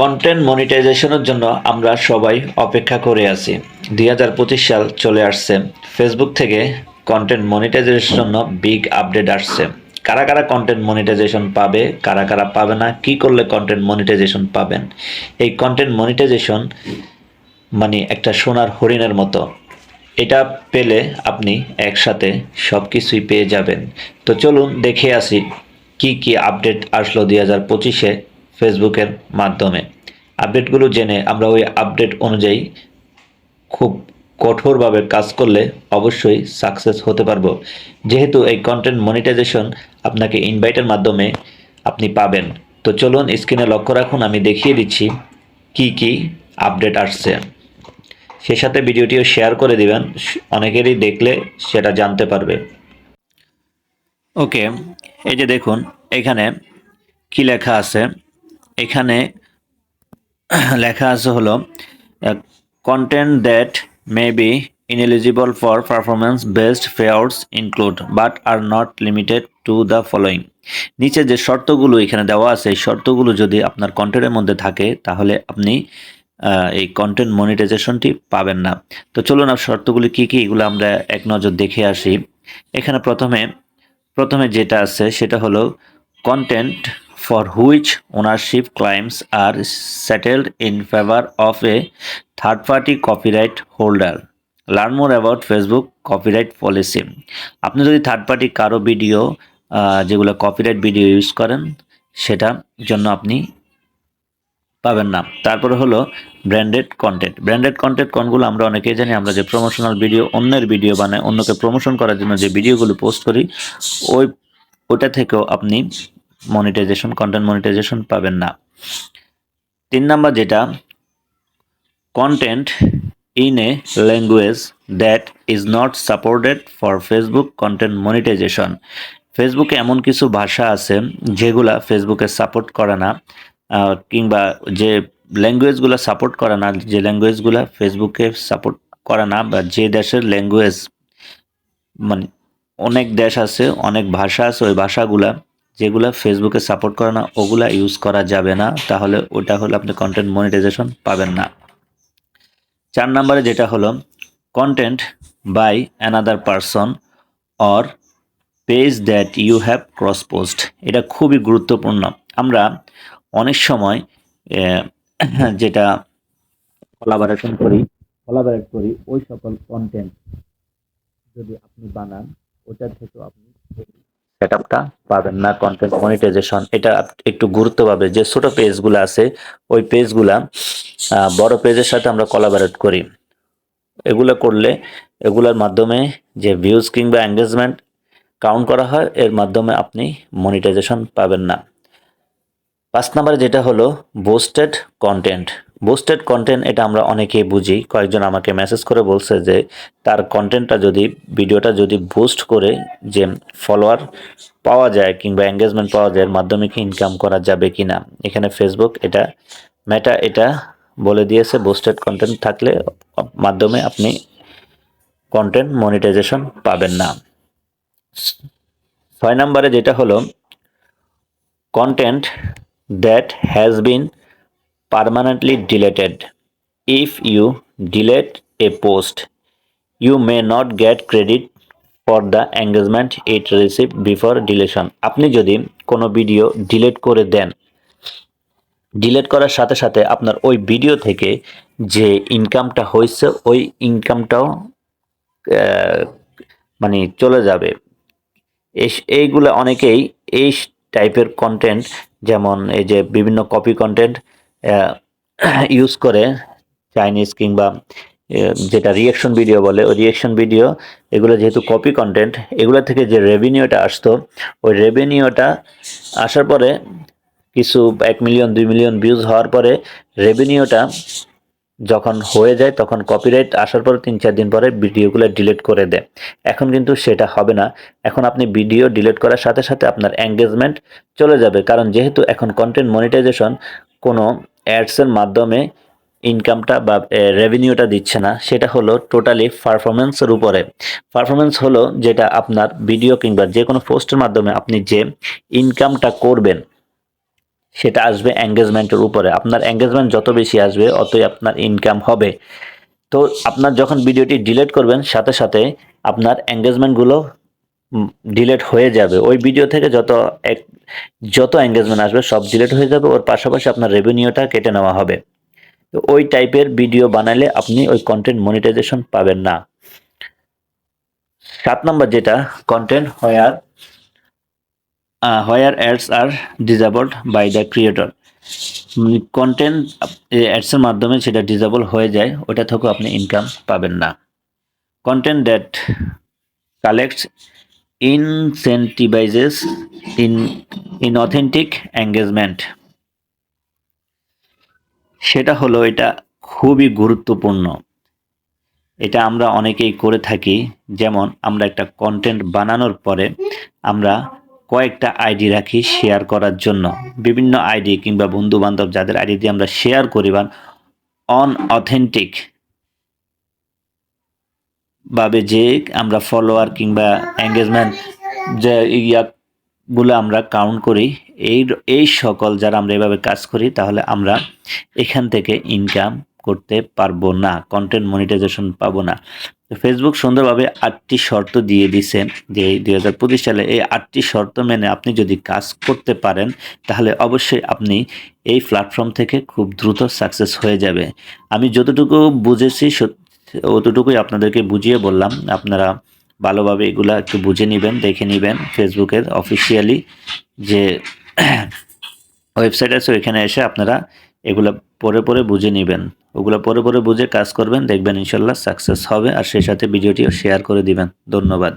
Content মনিটাইজেশনের জন্য আমরা সবাই অপেক্ষা করে আছি। দুই হাজার পঁচিশ সাল চলে আসছে। ফেসবুক থেকে কন্টেন্ট মনিটাইজেশনের জন্য বিগ আপডেট আসছে। কারা কারা কন্টেন্ট মনিটাইজেশন পাবে, কারা কারা পাবে না, কি করলে কন্টেন্ট মনিটাইজেশন পাবেন? এই কন্টেন্ট মনিটাইজেশন মানে একটা সোনার হরিণের মতো। এটা পেলে আপনি একসাথে সব কিছুই পেয়ে যাবেন। তো চলুন দেখে আসি কি কি আপডেট আসলো দুই হাজার পঁচিশে। ফেসবুকের মাধ্যমে। আপডেটগুলো জেনে আমরা ওই আপডেট অনুযায়ী খুব কঠোরভাবে কাজ করলে অবশ্যই সাকসেস হতে পারব। যেহেতু এই কন্টেন্ট মনিটাইজেশন আপনাকে ইনভাইটের মাধ্যমে আপনি পাবেন। তো চলুন স্ক্রিনে লক্ষ্য রাখুন, আমি দেখিয়ে দিচ্ছি কি কি আপডেট আসছে। সে সাথে ভিডিওটিও শেয়ার করে দিবেন, অনেকেরই দেখলে সেটা জানতে পারবে। ওকে, এই যে দেখুন, এখানে কি লেখা আছে? এখানে লেখা আছে হলো content that may be ineligible for performance based payouts include, but are not limited to the following. নিচে যে শর্তগুলো এখানে দেওয়া আছে, এই শর্তগুলো যদি আপনার কন্টেন্টের মধ্যে থাকে, তাহলে আপনি এই কন্টেন্ট মনিটাইজেশনটি পাবেন না। তো চলুন আর শর্তগুলি কি কি, এগুলো আমরা এক নজর দেখে আসি। এখানে প্রথমে প্রথমে যেটা আছে, সেটা হলো content for which ownership claims are settled in favour of a third party copyright holder learn more about Facebook copyright policy আপনি যদি থার্ড পার্টি কারও ভিডিও যেগুলো কপিরাইট ভিডিও ইউজ করেন সেটা জন্য আপনি পাবেন না। তারপরে হলো ব্র্যান্ডেড কন্টেন্ট ব্র্যান্ডেড কন্টেন্ট কোনগুলো আমরা অনেকেই জানি, আমরা যে প্রমোশনাল ভিডিও অন্যের ভিডিও বানাই, অন্যকে প্রমোশন করার জন্য যে ভিডিওগুলো পোস্ট করি, ওই ওটা থেকেও আপনি মনিটাইজেশন কন্টেন্ট মনিটাইজেশন পাবেন না। তিন নাম্বার যেটা content in a language that is not supported for Facebook content monetization ফেসবুকে এমন কিছু ভাষা আছে যেগুলা ফেসবুকে সাপোর্ট করে না কিংবা যে ল্যাঙ্গুয়েজগুলো সাপোর্ট করে না, যে ল্যাঙ্গুয়েজগুলো ফেসবুকে সাপোর্ট করে না, বা যে দেশের ল্যাঙ্গুয়েজ মানে অনেক দেশ আছে, অনেক ভাষা আছে, ওই ভাষাগুলা যেগুলা ফেসবুকে সাপোর্ট করে না, ওগুলা ইউজ করা যাবে না। তাহলে ওটা হলো আপনি কন্টেন্ট মনিটাইজেশন পাবেন না। চার নম্বরে যেটা হলো content by another person or page that you have cross post এটা খুবই গুরুত্বপূর্ণ। আমরা অনেক সময় যেটা কোলাবারেশন করি কোলাবারেট করি, ওই সকল কন্টেন্ট যদি আপনি বানান ওটার থেকেও আপনি সেট আপটা পাবেন না কন্টেন্ট মনিটাইজেশন এটা একটু গুরুত্ব পাবে যে ছোট পেজগুলো আছে, ওই পেজগুলা বড় পেজের সাথে আমরা কোলাবারেট করি। এগুলো করলে, এগুলোর মাধ্যমে যে ভিউজ কিংবা এঙ্গেজমেন্ট কাউন্ট করা হয়, এর মাধ্যমে আপনি মনিটাইজেশন পাবেন না। পাঁচ নাম্বারে যেটা হলো বোস্টেড কন্টেন্ট বোস্টেড কন্টেন্ট এটা আমরা অনেকেই বুঝি। কয়েকজন আমাকে মেসেজ করে বলছে যে, তার কন্টেন্টটা যদি ভিডিওটা যদি বুস্ট করে যে ফলোয়ার পাওয়া যায় কিংবা এঙ্গেজমেন্ট পাওয়া যায়, এর মাধ্যমে কি ইনকাম করা যাবে কি না এখানে ফেসবুক এটা মেটা এটা বলে দিয়েছে বুস্টেড কন্টেন্ট থাকলে মাধ্যমে আপনি কন্টেন্ট মনিটাইজেশন পাবেন না। ছয় নম্বরে যেটা হলো content that has been permanently deleted. If you delete a post, you may not get credit for the engagement it received before deletion. আপনি যদি কোনো ভিডিও ডিলিট করে দেন ডিলিট করার সাথে সাথে আপনার ওই ভিডিও থেকে যে ইনকামটা হয়েছে ওই ইনকামটাও মানে চলে যাবে এইগুলো অনেকেই এই টাইপের কন্টেন্ট যেমন এই যে বিভিন্ন কপি কন্টেন্ট ইউজ করে চাইনিজ কিংবা যেটা রিয়েকশন ভিডিও বলে, ওই রিয়েকশন ভিডিও এগুলো যেহেতু কপি কন্টেন্ট এগুলো থেকে যে রেভিনিউটা আসতো, ওই রেভিনিউটা আসার পরে কিছু এক মিলিয়ন দুই মিলিয়ন ভিউজ হওয়ার পরে রেভিনিউটা যখন হয়ে যায়, তখন কপিরাইট আসার পর তিন চার দিন পরে ভিডিওগুলো ডিলিট করে দেয়। এখন কিন্তু সেটা হবে না। এখন আপনি ভিডিও ডিলিট করার সাথে সাথে আপনার এঙ্গেজমেন্ট চলে যাবে। কারণ যেহেতু এখন কন্টেন্ট মনিটাইজেশন কোনো অ্যাডসের মাধ্যমে ইনকামটা বা রেভিনিউটা দিচ্ছে না, সেটা হলো টোটালি পারফরমেন্সের উপরে। পারফরমেন্স হলো যেটা আপনার ভিডিও কিংবা যে কোনো পোস্টের মাধ্যমে আপনি যে ইনকামটা করবেন, সেটা আসবে এঙ্গেজমেন্টের উপরে। আপনার এঙ্গেজমেন্ট যত বেশি আসবে, অতই আপনার ইনকাম হবে। তো আপনার যখন ভিডিওটি ডিলিট করবেন, সাথে সাথে আপনার এঙ্গেজমেন্টগুলো ডিলেট হয়ে যাবে। ওই ভিডিও থেকে যত এক- যত এঙ্গেজমেন্ট আসবে সব ডিলেট হয়ে যাবে। ওর পাশাপাশি আপনার রেভিনিউটা কেটে নেওয়া হবে। ওই টাইপের ভিডিও বানালে আপনি ওই কন্টেন্ট মনিটাইজেশন পাবেন না। সাত নম্বর যেটা content where where ads are disabled by the creator content অ্যাডসের মাধ্যমে সেটা ডিজাবল হয়ে যায়, ওটা থেকেও আপনি ইনকাম পাবেন না। Content that collects incentivizes in inauthentic engagement. সেটা হলো এটা খুবই গুরুত্বপূর্ণ। এটা আমরা অনেকেই করে থাকি, যেমন আমরা একটা কন্টেন্ট বানানোর পরে আমরা কয়েকটা আইডি রাখি শেয়ার করার জন্য। বিভিন্ন আইডি কিংবা বন্ধু বান্ধব যাদের আইডি দিয়ে আমরা শেয়ার করি বা অথেন্টিক ভাবে যে আমরা ফলোয়ার কিংবা এঙ্গেজমেন্ট যে ইয়াগুলো আমরা কাউন্ট করি, এই এই সকল যারা আমরা এভাবে কাজ করি, তাহলে আমরা এখান থেকে ইনকাম করতে পারব না কন্টেন্ট মনিটাইজেশন পাবো না। তো ফেসবুক সুন্দরভাবে আটটি শর্ত দিয়ে দিছে যে দুই হাজার পঁচিশ সালে এই আটটি শর্ত মেনে আপনি যদি কাজ করতে পারেন, তাহলে অবশ্যই আপনি এই প্ল্যাটফর্ম থেকে খুব দ্রুত সাকসেস হয়ে যাবে। আমি যতটুকু বুঝেছি অতটুকুই আপনাদেরকে বুঝিয়ে বললাম। আপনারা ভালোভাবে এগুলা একটু বুঝে নেবেন, দেখে নেবেন ফেসবুকের অফিসিয়ালি যে ওয়েবসাইট আছে, ওইখানে এসে আপনারা এগুলো পরে পরে বুঝে নেবেন। ওগুলো পরে পরে বুঝে কাজ করবেন, দেখবেন ইনশাল্লাহ সাকসেস হবে। আর সেই সাথে ভিডিওটিও শেয়ার করে দিবেন। ধন্যবাদ।